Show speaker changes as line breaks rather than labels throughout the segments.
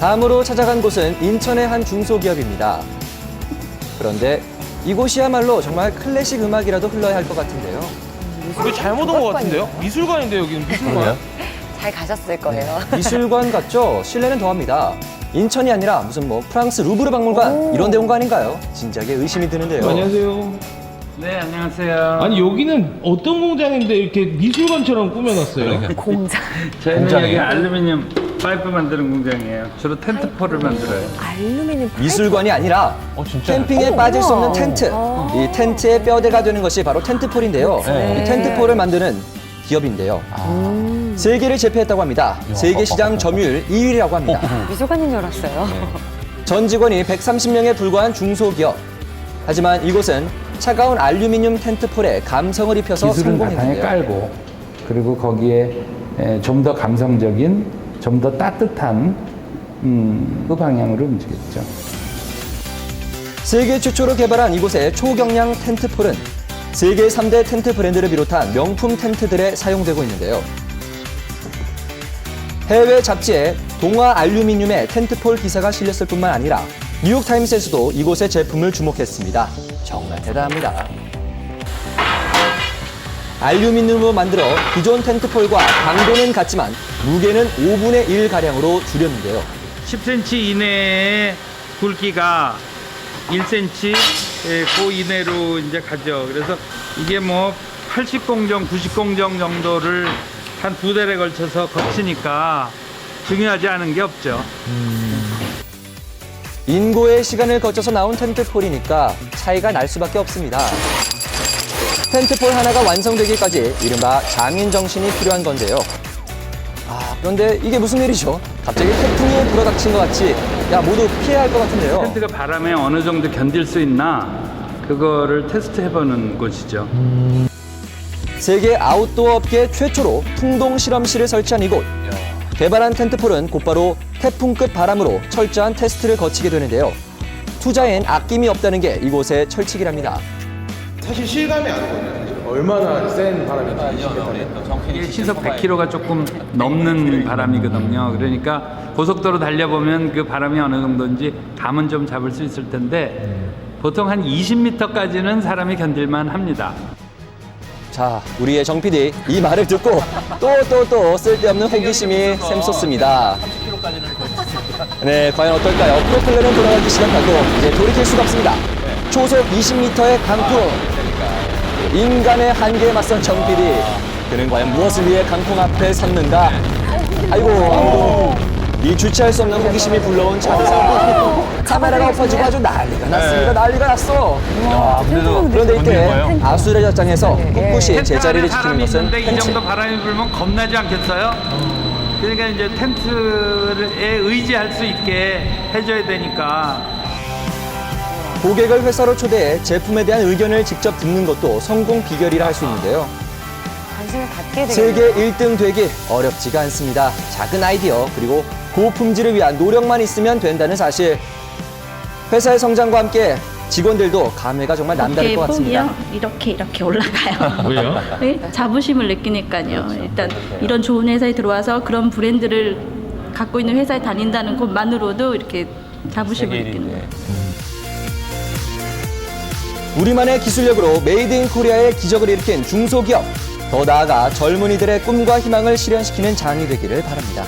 다음으로 찾아간 곳은 인천의 한 중소기업입니다. 그런데 이곳이야말로 정말 클래식 음악이라도 흘러야 할 것 같은데요.
이거 잘못 온 것 같은데요? 미술관인데 여기는 미술관.
잘 가셨을 거예요.
미술관 같죠? 실내는 더합니다. 인천이 아니라 무슨 뭐 프랑스 루브르 박물관 이런 데 온 거 아닌가요? 진작에 의심이 드는데요.
안녕하세요.
네, 안녕하세요.
아니 여기는 어떤 공장인데 이렇게 미술관처럼 꾸며놨어요?
공장.
저희는
공장이에요?
여기 알루미늄 파이프 만드는 공장이에요. 주로 텐트폴을 만들어요.
알루미늄 파이프.
미술관이 아니라
어 진짜.
캠핑에
어,
빠질 수. 없는 텐트.
어.
이 텐트의 뼈대가 되는 것이 바로 텐트폴인데요.
네.
이 텐트폴을 만드는 기업인데요. 세계를 제패했다고 합니다. 세계 시장 점유율 2위라고 합니다.
미술관인 줄 알았어요.
전 직원이 130명에 불과한 중소기업. 하지만 이곳은 차가운 알루미늄 텐트폴에 감성을 입혀서
기술은 바탕에
성공했는데요.
깔고 그리고 거기에 좀 더 감성적인 좀 더 따뜻한 음, 그 방향으로 움직였죠.
세계 최초로 개발한 이곳의 초경량 텐트폴은 세계 3대 텐트 브랜드를 비롯한 명품 텐트들에 사용되고 있는데요. 해외 잡지에 동아 알루미늄의 텐트폴 기사가 실렸을 뿐만 아니라 뉴욕타임스에서도 이곳의 제품을 주목했습니다. 정말 대단합니다. 알루미늄으로 만들어 기존 텐트폴과 강도는 같지만 무게는 5분의 1 가량으로 줄였는데요.
10cm 이내의 굵기가 1cm 예, 그 이내로 이제 가죠. 그래서 이게 뭐 80공정, 90공정 정도를 한두 달에 걸쳐서 거치니까 중요하지 않은 게 없죠.
인고의 시간을 거쳐서 나온 텐트폴이니까 차이가 날 수밖에 없습니다. 텐트폴 하나가 완성되기까지 이른바 장인 정신이 필요한 건데요. 아, 그런데 이게 무슨 일이죠? 갑자기 태풍이 불어닥친 것 같이 야 모두 피해야 할 것 같은데요.
텐트가 바람에 어느 정도 견딜 수 있나 그거를 테스트 해보는 곳이죠.
세계 아웃도어 업계 최초로 풍동 실험실을 설치한 이곳. 개발한 텐트폴은 곧바로 태풍급 바람으로 철저한 테스트를 거치게 되는데요. 투자엔 아낌이 없다는 게 이곳의 철칙이랍니다.
사실 실감이 안 나요. 얼마나 센 바람인지
이게 시속 100km가 조금 넘는 바람이거든요. 그러니까 고속도로 달려보면 그 바람이 어느 정도인지 감은 좀 잡을 수 있을 텐데 보통 한 20m까지는 사람이 견딜만 합니다.
자, 우리의 정 PD 이 말을 듣고 또 또 또 쓸데없는 호기심이 샘솟습니다. 네, 과연 어떨까요? 프로펠러는 돌아가기 시작하고 이제 돌이킬 수가 없습니다. 초속 20m의 강풍. 인간의 한계에 맞선 정 PD. 그는 과연 무엇을 위해 강풍 앞에 섰는가? 아이고. 이 주체할 수 없는 호기심이 불러온 차대상. 카메라가 엎어지고 아주 난리가 났습니다. 난리가 났어. 그런데 이때 아수라장에서 꿋꿋이 제자리를 지키는
사람이
것은
있는데 이
팬츠.
정도 바람이 불면 겁나지 않겠어요? 그러니까 이제 텐트에 의지할 수 있게 해줘야 되니까
고객을 회사로 초대해 제품에 대한 의견을 직접 듣는 것도 성공 비결이라 할 수 있는데요.
관심을 갖게 되겠네요.
세계 1등 되기 어렵지가 않습니다. 작은 아이디어 그리고 고품질을 위한 노력만 있으면 된다는 사실. 회사의 성장과 함께 직원들도 감회가 정말 남다를 것 같습니다.
이렇게 이렇게 올라가요.
왜요?
네? 자부심을 느끼니까요. 일단 이런 좋은 회사에 들어와서 그런 브랜드를 갖고 있는 회사에 다닌다는 것만으로도 이렇게 자부심을 느끼는 거예요.
우리만의 기술력으로 메이드 인 코리아의 기적을 일으킨 중소기업. 더 나아가 젊은이들의 꿈과 희망을 실현시키는 장이 되기를 바랍니다.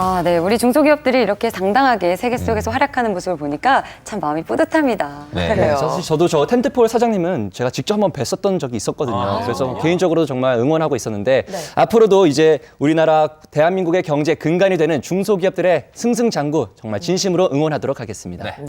아, 네. 우리 중소기업들이 이렇게 당당하게 세계 속에서 활약하는 모습을 보니까 참 마음이 뿌듯합니다.
네,
그래요.
사실 저도 저 텐트폴 사장님은 제가 직접 한번 뵀었던 적이 있었거든요. 그래서 개인적으로 정말 응원하고 있었는데 앞으로도 이제 우리나라 대한민국의 경제 근간이 되는 중소기업들의 승승장구 정말 진심으로 응원하도록 하겠습니다.